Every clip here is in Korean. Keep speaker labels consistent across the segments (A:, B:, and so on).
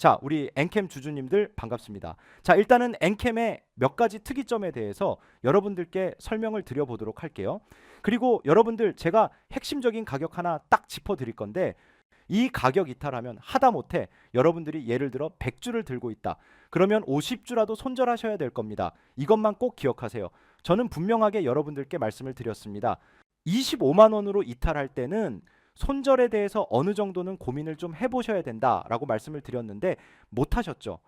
A: 자, 우리 엔캠 주주님들 반갑습니다. 자, 일단은 엔캠의 몇 가지 특이점에 대해서 여러분들께 설명을 드려보도록 할게요. 그리고 여러분들 제가 핵심적인 가격 하나 딱 짚어 드릴 건데 이 가격 이탈하면 하다못해 여러분들이 예를 들어 100주를 들고 있다. 그러면 50주라도 손절하셔야 될 겁니다. 이것만 꼭 기억하세요. 저는 분명하게 여러분들께 말씀을 드렸습니다. 25만 원으로 이탈할 때는 손절에 대해서 어느 정도는 고민을 좀 해보셔야 된다라고 말씀을 드렸는데 못하셨죠.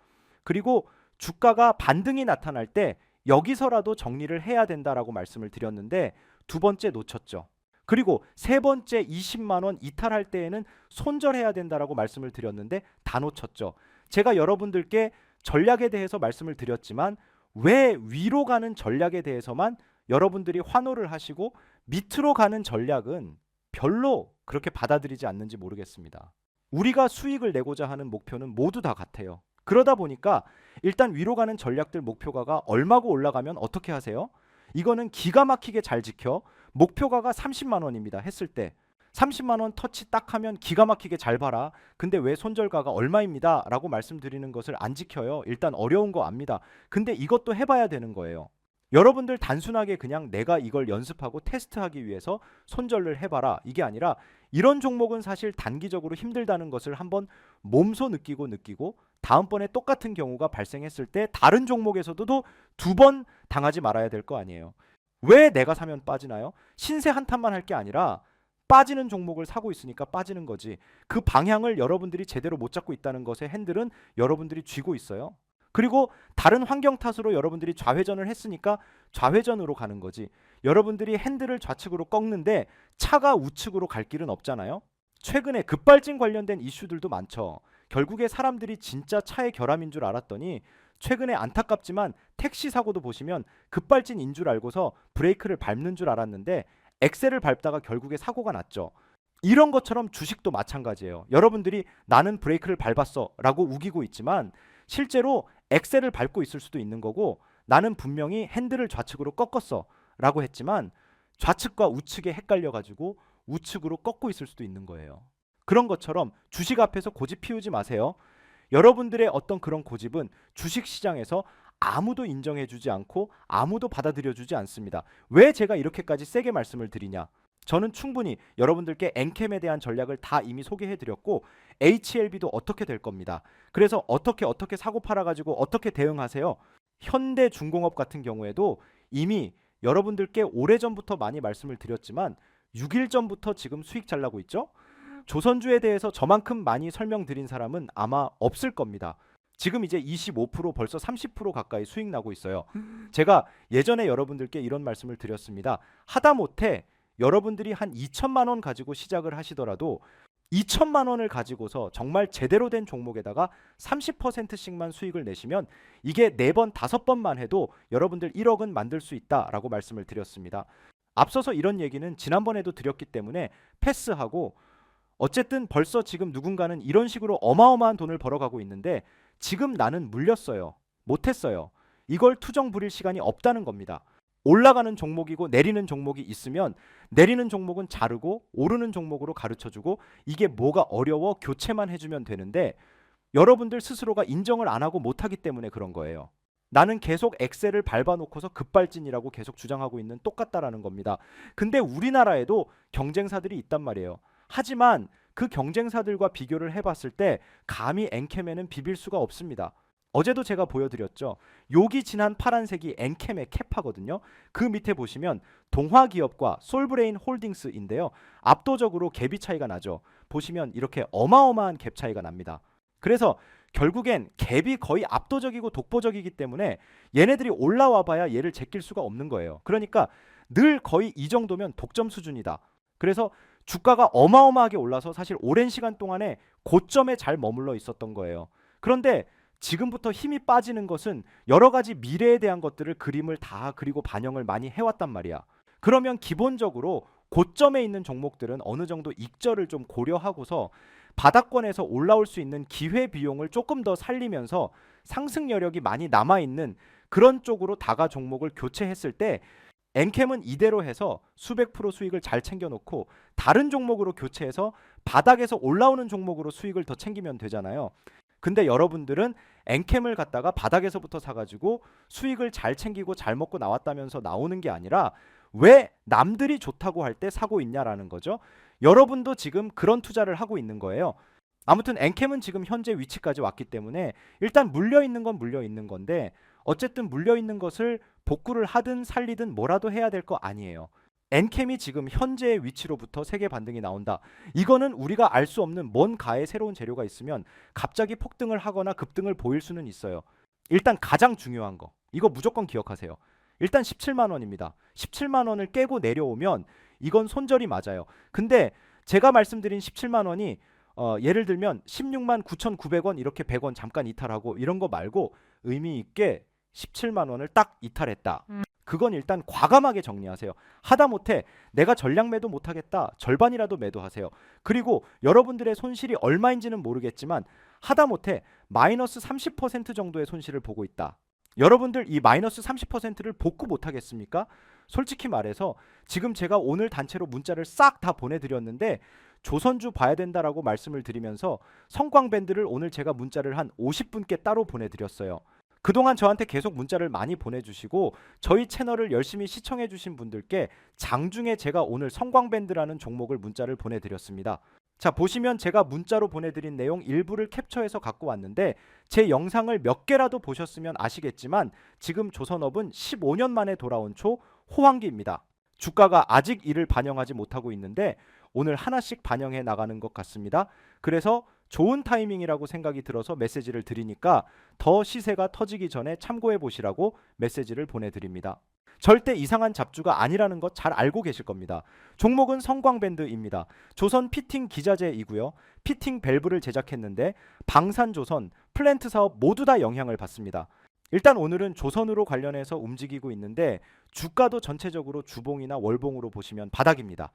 A: 그리고 주가가 반등이 나타날 때 여기서라도 정리를 해야 된다라고 말씀을 드렸는데 두 번째 놓쳤죠. 그리고 세 번째 20만 원 이탈할 때에는 손절해야 된다라고 말씀을 드렸는데 다 놓쳤죠. 제가 여러분들께 전략에 대해서 말씀을 드렸지만 왜 위로 가는 전략에 대해서만 여러분들이 환호를 하시고 밑으로 가는 전략은 별로 그렇게 받아들이지 않는지 모르겠습니다. 우리가 수익을 내고자 하는 목표는 모두 다 같아요. 그러다 보니까 일단 위로 가는 전략들 목표가가 얼마고 올라가면 어떻게 하세요? 이거는 기가 막히게 잘 지켜 목표가가 30만 원입니다. 했을 때 30만 원 터치 딱 하면 기가 막히게 잘 봐라. 근데 왜 손절가가 얼마입니다. 라고 말씀드리는 것을 안 지켜요. 일단 어려운 거 압니다. 근데 이것도 해 봐야 되는 거예요. 여러분들 단순하게 그냥 내가 이걸 연습하고 테스트하기 위해서 손절을 해봐라. 이게 아니라 이런 종목은 사실 단기적으로 힘들다는 것을 한번 몸소 느끼고 느끼고 다음번에 똑같은 경우가 발생했을 때 다른 종목에서도 두 번 당하지 말아야 될 거 아니에요. 왜 내가 사면 빠지나요? 신세 한탄만 할 게 아니라 빠지는 종목을 사고 있으니까 빠지는 거지. 그 방향을 여러분들이 제대로 못 잡고 있다는 것에 핸들은 여러분들이 쥐고 있어요. 그리고 다른 환경 탓으로 여러분들이 좌회전을 했으니까 좌회전으로 가는 거지. 여러분들이 핸들을 좌측으로 꺾는데 차가 우측으로 갈 길은 없잖아요. 최근에 급발진 관련된 이슈들도 많죠. 결국에 사람들이 진짜 차의 결함인 줄 알았더니 최근에 안타깝지만 택시 사고도 보시면 급발진인 줄 알고서 브레이크를 밟는 줄 알았는데 엑셀을 밟다가 결국에 사고가 났죠. 이런 것처럼 주식도 마찬가지예요. 여러분들이 나는 브레이크를 밟았어 라고 우기고 있지만 실제로 엑셀을 밟고 있을 수도 있는 거고 나는 분명히 핸들을 좌측으로 꺾었어 라고 했지만 좌측과 우측에 헷갈려 가지고 우측으로 꺾고 있을 수도 있는 거예요. 그런 것처럼 주식 앞에서 고집 피우지 마세요. 여러분들의 어떤 그런 고집은 주식 시장에서 아무도 인정해 주지 않고 아무도 받아들여 주지 않습니다. 왜 제가 이렇게까지 세게 말씀을 드리냐? 저는 충분히 여러분들께 엔캠에 대한 전략을 다 이미 소개해 드렸고 HLB도 어떻게 될 겁니다. 그래서 어떻게 어떻게 사고 팔아 가지고 어떻게 대응하세요? 현대중공업 같은 경우에도 이미 여러분들께 오래전부터 많이 말씀을 드렸지만 6일 전부터 지금 수익 잘 나고 있죠? 조선주에 대해서 저만큼 많이 설명드린 사람은 아마 없을 겁니다. 지금 이제 25% 벌써 30% 가까이 수익 나고 있어요. 제가 예전에 여러분들께 이런 말씀을 드렸습니다. 하다못해 여러분들이 한 2천만 원 가지고 시작을 하시더라도 2천만 원을 가지고서 정말 제대로 된 종목에다가 30%씩만 수익을 내시면 이게 네번 다섯 번만 해도 여러분들 1억은 만들 수 있다라고 말씀을 드렸습니다. 앞서서 이런 얘기는 지난번에도 드렸기 때문에 패스하고 어쨌든 벌써 지금 누군가는 이런 식으로 어마어마한 돈을 벌어가고 있는데 지금 나는 물렸어요. 못했어요. 이걸 투정 부릴 시간이 없다는 겁니다. 올라가는 종목이고 내리는 종목이 있으면 내리는 종목은 자르고 오르는 종목으로 가르쳐 주고 이게 뭐가 어려워 교체만 해주면 되는데 여러분들 스스로가 인정을 안 하고 못하기 때문에 그런 거예요. 나는 계속 엑셀을 밟아놓고서 급발진이라고 계속 주장하고 있는 똑같다라는 겁니다. 근데 우리나라에도 경쟁사들이 있단 말이에요. 하지만 그 경쟁사들과 비교를 해봤을 때 감히 엔캠에는 비빌 수가 없습니다. 어제도 제가 보여드렸죠. 여기 진한 파란색이 엔캠의 캐파거든요. 그 밑에 보시면 동화기업과 솔브레인 홀딩스인데요. 압도적으로 갭이 차이가 나죠. 보시면 이렇게 어마어마한 갭 차이가 납니다. 그래서 결국엔 갭이 거의 압도적이고 독보적이기 때문에 얘네들이 올라와 봐야 얘를 제낄 수가 없는 거예요. 그러니까 늘 거의 이 정도면 독점 수준이다. 그래서 주가가 어마어마하게 올라서 사실 오랜 시간 동안에 고점에 잘 머물러 있었던 거예요. 그런데 지금부터 힘이 빠지는 것은 여러 가지 미래에 대한 것들을 그림을 다 그리고 반영을 많이 해왔단 말이야. 그러면 기본적으로 고점에 있는 종목들은 어느 정도 익절을 좀 고려하고서 바닥권에서 올라올 수 있는 기회 비용을 조금 더 살리면서 상승 여력이 많이 남아 있는 그런 쪽으로 다가 종목을 교체했을 때 엔캠은 이대로 해서 수백 프로 수익을 잘 챙겨놓고 다른 종목으로 교체해서 바닥에서 올라오는 종목으로 수익을 더 챙기면 되잖아요. 근데 여러분들은 엔캠을 갖다가 바닥에서부터 사가지고 수익을 잘 챙기고 잘 먹고 나왔다면서 나오는 게 아니라 왜 남들이 좋다고 할 때 사고 있냐라는 거죠. 여러분도 지금 그런 투자를 하고 있는 거예요. 아무튼 엔캠은 지금 현재 위치까지 왔기 때문에 일단 물려 있는 건 물려 있는 건데 어쨌든 물려 있는 것을 복구를 하든 살리든 뭐라도 해야 될 거 아니에요. 엔캠이 지금 현재의 위치로부터 세계 반등이 나온다. 이거는 우리가 알 수 없는 먼 가에 새로운 재료가 있으면 갑자기 폭등을 하거나 급등을 보일 수는 있어요. 일단 가장 중요한 거. 이거 무조건 기억하세요. 일단 17만 원입니다. 17만 원을 깨고 내려오면 이건 손절이 맞아요. 근데 제가 말씀드린 17만 원이 어, 예를 들면 16만 9,900원 이렇게 100원 잠깐 이탈하고 이런 거 말고 의미 있게 17만 원을 딱 이탈했다. 그건 일단 과감하게 정리하세요. 하다못해 내가 전량 매도 못하겠다. 절반이라도 매도하세요. 그리고 여러분들의 손실이 얼마인지는 모르겠지만 하다못해 마이너스 30% 정도의 손실을 보고 있다. 여러분들 이 마이너스 30%를 복구 못하겠습니까? 솔직히 말해서 지금 제가 오늘 단체로 문자를 싹 다 보내드렸는데 조선주 봐야 된다라고 말씀을 드리면서 성광밴드를 오늘 제가 문자를 한 50분께 따로 보내드렸어요. 그동안 저한테 계속 문자를 많이 보내주시고 저희 채널을 열심히 시청해주신 분들께 장중에 제가 오늘 성광밴드라는 종목을 문자를 보내드렸습니다. 자 보시면 제가 문자로 보내드린 내용 일부를 캡처해서 갖고 왔는데 제 영상을 몇 개라도 보셨으면 아시겠지만 지금 조선업은 15년 만에 돌아온 초 호황기입니다. 주가가 아직 이를 반영하지 못하고 있는데 오늘 하나씩 반영해 나가는 것 같습니다. 그래서 좋은 타이밍이라고 생각이 들어서 메시지를 드리니까 더 시세가 터지기 전에 참고해 보시라고 메시지를 보내드립니다. 절대 이상한 잡주가 아니라는 것 잘 알고 계실 겁니다. 종목은 성광밴드입니다. 조선 피팅 기자재이고요. 피팅 밸브를 제작했는데 방산조선, 플랜트 사업 모두 다 영향을 받습니다. 일단 오늘은 조선으로 관련해서 움직이고 있는데 주가도 전체적으로 주봉이나 월봉으로 보시면 바닥입니다.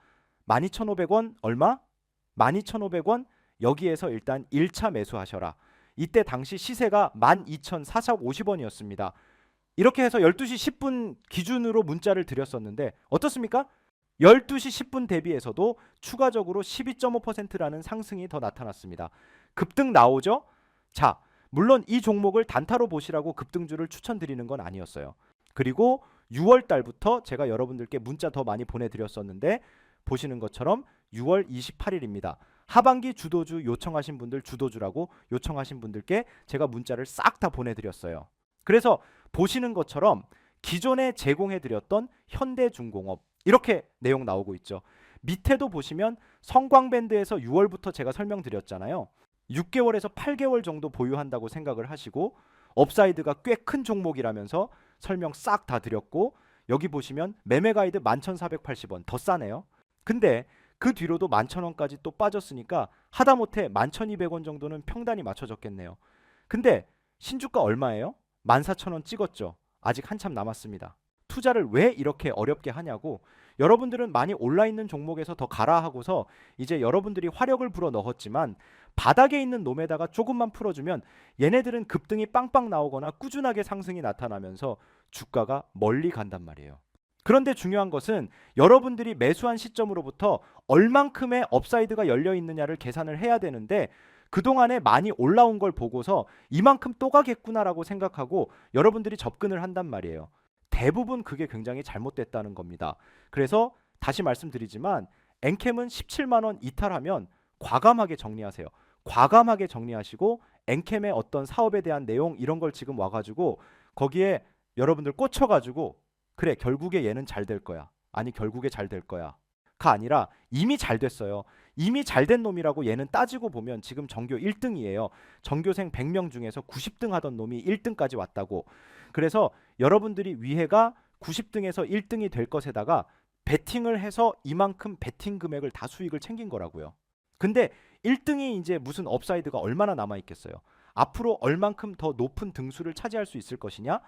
A: 12,500원 얼마? 12,500원 여기에서 일단 1차 매수하셔라. 이때 당시 시세가 12,450원이었습니다. 이렇게 해서 12시 10분 기준으로 문자를 드렸었는데 어떻습니까? 12시 10분 대비해서도 추가적으로 12.5%라는 상승이 더 나타났습니다. 급등 나오죠? 자, 물론 이 종목을 단타로 보시라고 급등주를 추천드리는 건 아니었어요. 그리고 6월 달부터 제가 여러분들께 문자 더 많이 보내드렸었는데 보시는 것처럼 6월 28일입니다. 하반기 주도주 요청하신 분들 주도주라고 요청하신 분들께 제가 문자를 싹 다 보내드렸어요. 그래서 보시는 것처럼 기존에 제공해드렸던 현대중공업 이렇게 내용 나오고 있죠. 밑에도 보시면 성광밴드에서 6월부터 제가 설명드렸잖아요. 6개월에서 8개월 정도 보유한다고 생각을 하시고 업사이드가 꽤 큰 종목이라면서 설명 싹 다 드렸고 여기 보시면 매매 가이드 11,480원 더 싸네요. 근데 그 뒤로도 11,000원까지 또 빠졌으니까 하다못해 11,200원 정도는 평단이 맞춰졌겠네요. 근데 신주가 얼마예요? 14,000원 찍었죠. 아직 한참 남았습니다. 투자를 왜 이렇게 어렵게 하냐고 여러분들은 많이 올라 있는 종목에서 더 가라 하고서 이제 여러분들이 화력을 불어 넣었지만 바닥에 있는 놈에다가 조금만 풀어주면 얘네들은 급등이 빵빵 나오거나 꾸준하게 상승이 나타나면서 주가가 멀리 간단 말이에요. 그런데 중요한 것은 여러분들이 매수한 시점으로부터 얼만큼의 업사이드가 열려 있느냐를 계산을 해야 되는데 그동안에 많이 올라온 걸 보고서 이만큼 또 가겠구나라고 생각하고 여러분들이 접근을 한단 말이에요. 대부분 그게 굉장히 잘못됐다는 겁니다. 그래서 다시 말씀드리지만 엔캠은 17만 원 이탈하면 과감하게 정리하세요. 과감하게 정리하시고 엔캠의 어떤 사업에 대한 내용 이런 걸 지금 와가지고 거기에 여러분들 꽂혀가지고 그래 결국에 얘는 잘 될 거야. 아니 결국에 잘 될 거야. 가 아니라 이미 잘 됐어요. 이미 잘 된 놈이라고 얘는 따지고 보면 지금 전교 1등이에요. 전교생 100명 중에서 90등 하던 놈이 1등까지 왔다고. 그래서 여러분들이 위해가 90등에서 1등이 될 것에다가 베팅을 해서 이만큼 베팅 금액을 다 수익을 챙긴 거라고요. 근데 1등이 이제 무슨 업사이드가 얼마나 남아 있겠어요. 앞으로 얼만큼 더 높은 등수를 차지할 수 있을 것이냐?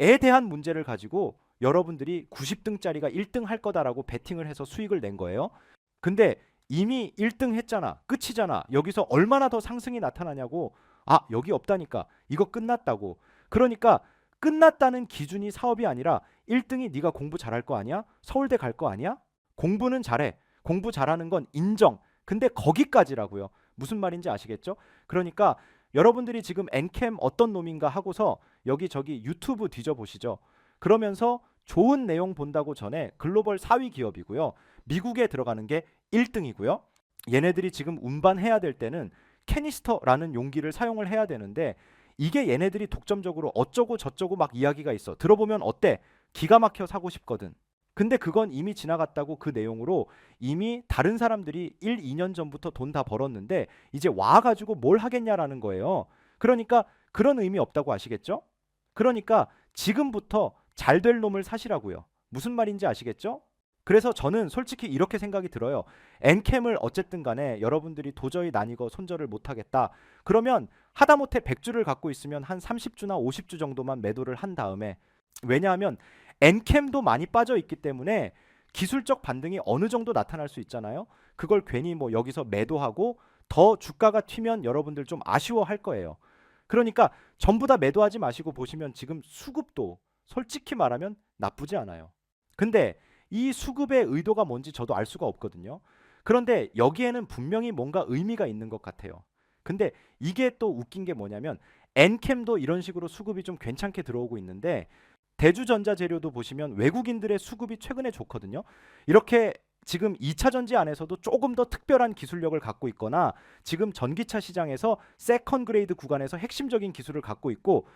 A: 에 대한 문제를 가지고 여러분들이 90등짜리가 1등 할 거다라고 베팅을 해서 수익을 낸 거예요. 근데 이미 1등 했잖아. 끝이잖아. 여기서 얼마나 더 상승이 나타나냐고. 아, 여기 없다니까. 이거 끝났다고. 그러니까 끝났다는 기준이 사업이 아니라 1등이 네가 공부 잘할 거 아니야? 서울대 갈 거 아니야? 공부는 잘해. 공부 잘하는 건 인정. 근데 거기까지라고요. 무슨 말인지 아시겠죠? 그러니까 여러분들이 지금 엔캠 어떤 놈인가 하고서 여기저기 유튜브 뒤져보시죠. 그러면서 좋은 내용 본다고 전에 글로벌 4위 기업이고요. 미국에 들어가는 게 1등이고요. 얘네들이 지금 운반해야 될 때는 캐니스터라는 용기를 사용을 해야 되는데 이게 얘네들이 독점적으로 어쩌고 저쩌고 막 이야기가 있어. 들어보면 어때? 기가 막혀 사고 싶거든. 근데 그건 이미 지나갔다고 그 내용으로 이미 다른 사람들이 1, 2년 전부터 돈 다 벌었는데 이제 와 가지고 뭘 하겠냐라는 거예요. 그러니까 그런 의미 없다고 아시겠죠? 그러니까 지금부터 잘 될 놈을 사시라고요. 무슨 말인지 아시겠죠? 그래서 저는 솔직히 이렇게 생각이 들어요. 엔캠을 어쨌든 간에 여러분들이 도저히 난 이거 손절을 못 하겠다. 그러면 하다못해 100주를 갖고 있으면 한 30주나 50주 정도만 매도를 한 다음에 왜냐하면 엔캠도 많이 빠져 있기 때문에 기술적 반등이 어느 정도 나타날 수 있잖아요. 그걸 괜히 뭐 여기서 매도하고 더 주가가 튀면 여러분들 좀 아쉬워할 거예요. 그러니까 전부 다 매도하지 마시고 보시면 지금 수급도 솔직히 말하면 나쁘지 않아요. 근데 이 수급의 의도가 뭔지 저도 알 수가 없거든요. 그런데 여기에는 분명히 뭔가 의미가 있는 것 같아요. 근데 이게 또 웃긴 게 뭐냐면 엔캠도 이런 식으로 수급이 좀 괜찮게 들어오고 있는데 대주전자 재료도 보시면 외국인들의 수급이 최근에 좋거든요. 이렇게 지금 2차 전지 안에서도 조금 더 특별한 기술력을 갖고 있거나 지금 전기차 시장에서 세컨 그레이드 구간에서 핵심적인 기술을 갖고 있고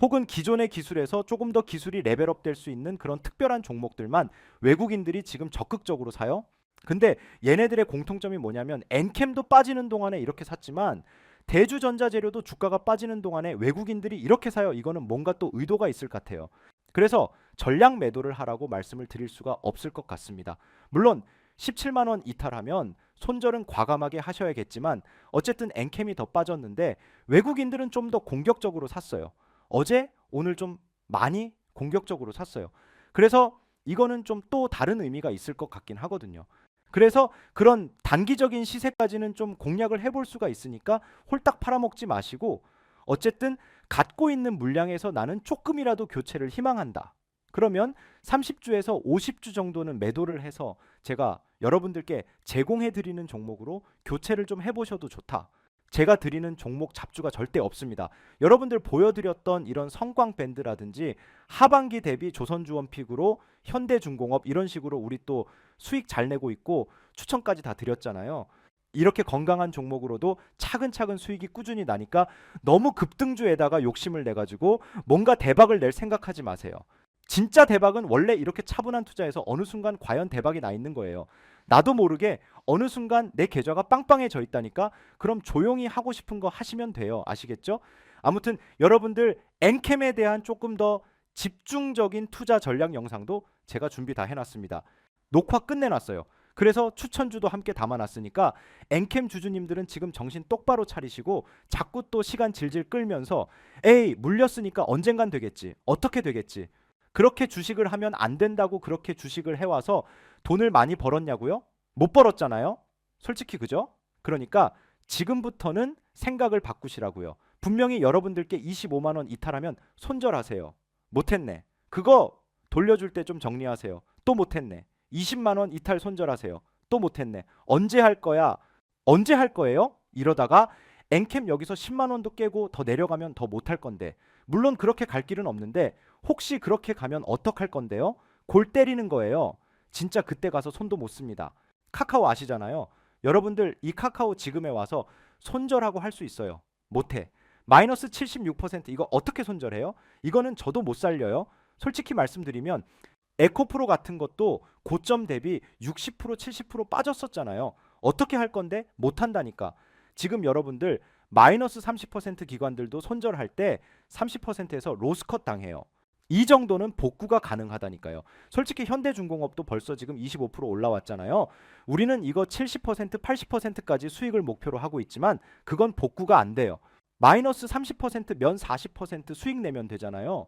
A: 혹은 기존의 기술에서 조금 더 기술이 레벨업 될 수 있는 그런 특별한 종목들만 외국인들이 지금 적극적으로 사요. 근데 얘네들의 공통점이 뭐냐면 엔캠도 빠지는 동안에 이렇게 샀지만 대주전자재료도 주가가 빠지는 동안에 외국인들이 이렇게 사요. 이거는 뭔가 또 의도가 있을 것 같아요. 그래서 전량 매도를 하라고 말씀을 드릴 수가 없을 것 같습니다. 물론 17만 원 이탈하면 손절은 과감하게 하셔야겠지만 어쨌든 엔캠이 더 빠졌는데 외국인들은 좀 더 공격적으로 샀어요. 어제 오늘 좀 많이 공격적으로 샀어요. 그래서 이거는 좀 또 다른 의미가 있을 것 같긴 하거든요. 그래서 그런 단기적인 시세까지는 좀 공략을 해볼 수가 있으니까 홀딱 팔아먹지 마시고 어쨌든 갖고 있는 물량에서 나는 조금이라도 교체를 희망한다. 그러면 30주에서 50주 정도는 매도를 해서 제가 여러분들께 제공해 드리는 종목으로 교체를 좀 해보셔도 좋다. 제가 드리는 종목 잡주가 절대 없습니다. 여러분들 보여드렸던 이런 성광 밴드라든지 하반기 대비 조선주원픽으로 현대중공업 이런 식으로 우리 또 수익 잘 내고 있고 추천까지 다 드렸잖아요. 이렇게 건강한 종목으로도 차근차근 수익이 꾸준히 나니까 너무 급등주에다가 욕심을 내 가지고 뭔가 대박을 낼 생각하지 마세요. 진짜 대박은 원래 이렇게 차분한 투자에서 어느 순간 과연 대박이 나 있는 거예요. 나도 모르게 어느 순간 내 계좌가 빵빵해져 있다니까 그럼 조용히 하고 싶은 거 하시면 돼요. 아시겠죠? 아무튼 여러분들 엔캠에 대한 조금 더 집중적인 투자 전략 영상도 제가 준비 다 해놨습니다. 녹화 끝내놨어요. 그래서 추천주도 함께 담아놨으니까 엔캠 주주님들은 지금 정신 똑바로 차리시고 자꾸 또 시간 질질 끌면서 에이 물렸으니까 언젠간 되겠지 어떻게 되겠지 그렇게 주식을 하면 안 된다고 그렇게 주식을 해와서 돈을 많이 벌었냐고요? 못 벌었잖아요. 솔직히 그죠? 그러니까 지금부터는 생각을 바꾸시라고요. 분명히 여러분들께 25만 원 이탈하면 손절하세요. 못했네. 그거 돌려줄 때 좀 정리하세요. 또 못했네. 20만 원 이탈 손절하세요. 또 못했네. 언제 할 거야? 언제 할 거예요? 이러다가 엔캠 여기서 10만 원도 깨고 더 내려가면 더 못할 건데 물론 그렇게 갈 길은 없는데 혹시 그렇게 가면 어떡할 건데요? 골 때리는 거예요. 진짜 그때 가서 손도 못 씁니다. 카카오 아시잖아요. 여러분들 이 카카오 지금에 와서 손절하고 할 수 있어요. 못해. 마이너스 76% 이거 어떻게 손절해요? 이거는 저도 못 살려요. 솔직히 말씀드리면 에코프로 같은 것도 고점 대비 60% 70% 빠졌었잖아요. 어떻게 할 건데 못 한다니까. 지금 여러분들 마이너스 30% 기관들도 손절할 때 30%에서 로스컷 당해요. 이 정도는 복구가 가능하다니까요. 솔직히 현대중공업도 벌써 지금 25% 올라왔잖아요. 우리는 이거 70% 80%까지 수익을 목표로 하고 있지만 그건 복구가 안 돼요. 마이너스 30%면 40% 수익 내면 되잖아요.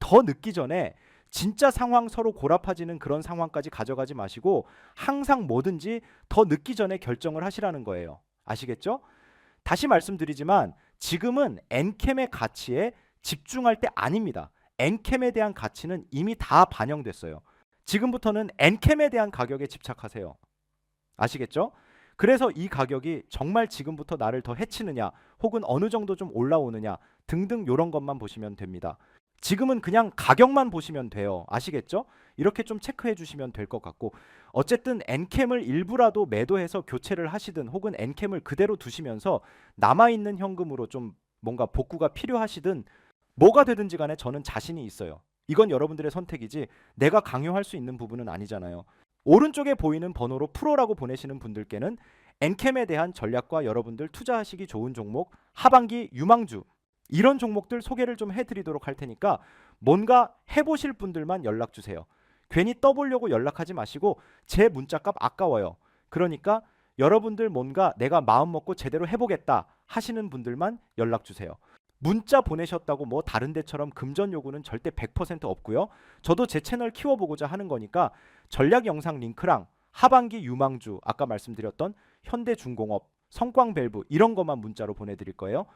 A: 더 늦기 전에 진짜 상황 서로 고라파지는 그런 상황까지 가져가지 마시고 항상 뭐든지 더 늦기 전에 결정을 하시라는 거예요. 아시겠죠? 다시 말씀드리지만 지금은 엔캠의 가치에 집중할 때 아닙니다. 엔캠에 대한 가치는 이미 다 반영됐어요. 지금부터는 엔캠에 대한 가격에 집착하세요. 아시겠죠? 그래서 이 가격이 정말 지금부터 나를 더 해치느냐 혹은 어느 정도 좀 올라오느냐 등등 요런 것만 보시면 됩니다. 지금은 그냥 가격만 보시면 돼요. 아시겠죠? 이렇게 좀 체크해 주시면 될 것 같고 어쨌든 엔캠을 일부라도 매도해서 교체를 하시든 혹은 엔캠을 그대로 두시면서 남아 있는 현금으로 좀 뭔가 복구가 필요하시든 뭐가 되든지 간에 저는 자신이 있어요. 이건 여러분들의 선택이지 내가 강요할 수 있는 부분은 아니잖아요. 오른쪽에 보이는 번호로 프로라고 보내시는 분들께는 엔캠에 대한 전략과 여러분들 투자하시기 좋은 종목 하반기 유망주 이런 종목들 소개를 좀 해드리도록 할 테니까 뭔가 해보실 분들만 연락 주세요. 괜히 떠보려고 연락하지 마시고 제 문자값 아까워요. 그러니까 여러분들 뭔가 내가 마음 먹고 제대로 해보겠다 하시는 분들만 연락 주세요. 문자 보내셨다고 뭐 다른 데처럼 금전 요구는 절대 100% 없고요. 저도 제 채널 키워보고자 하는 거니까 전략 영상 링크랑 하반기 유망주 아까 말씀드렸던 현대중공업, 성광밸브 이런 것만 문자로 보내드릴 거예요.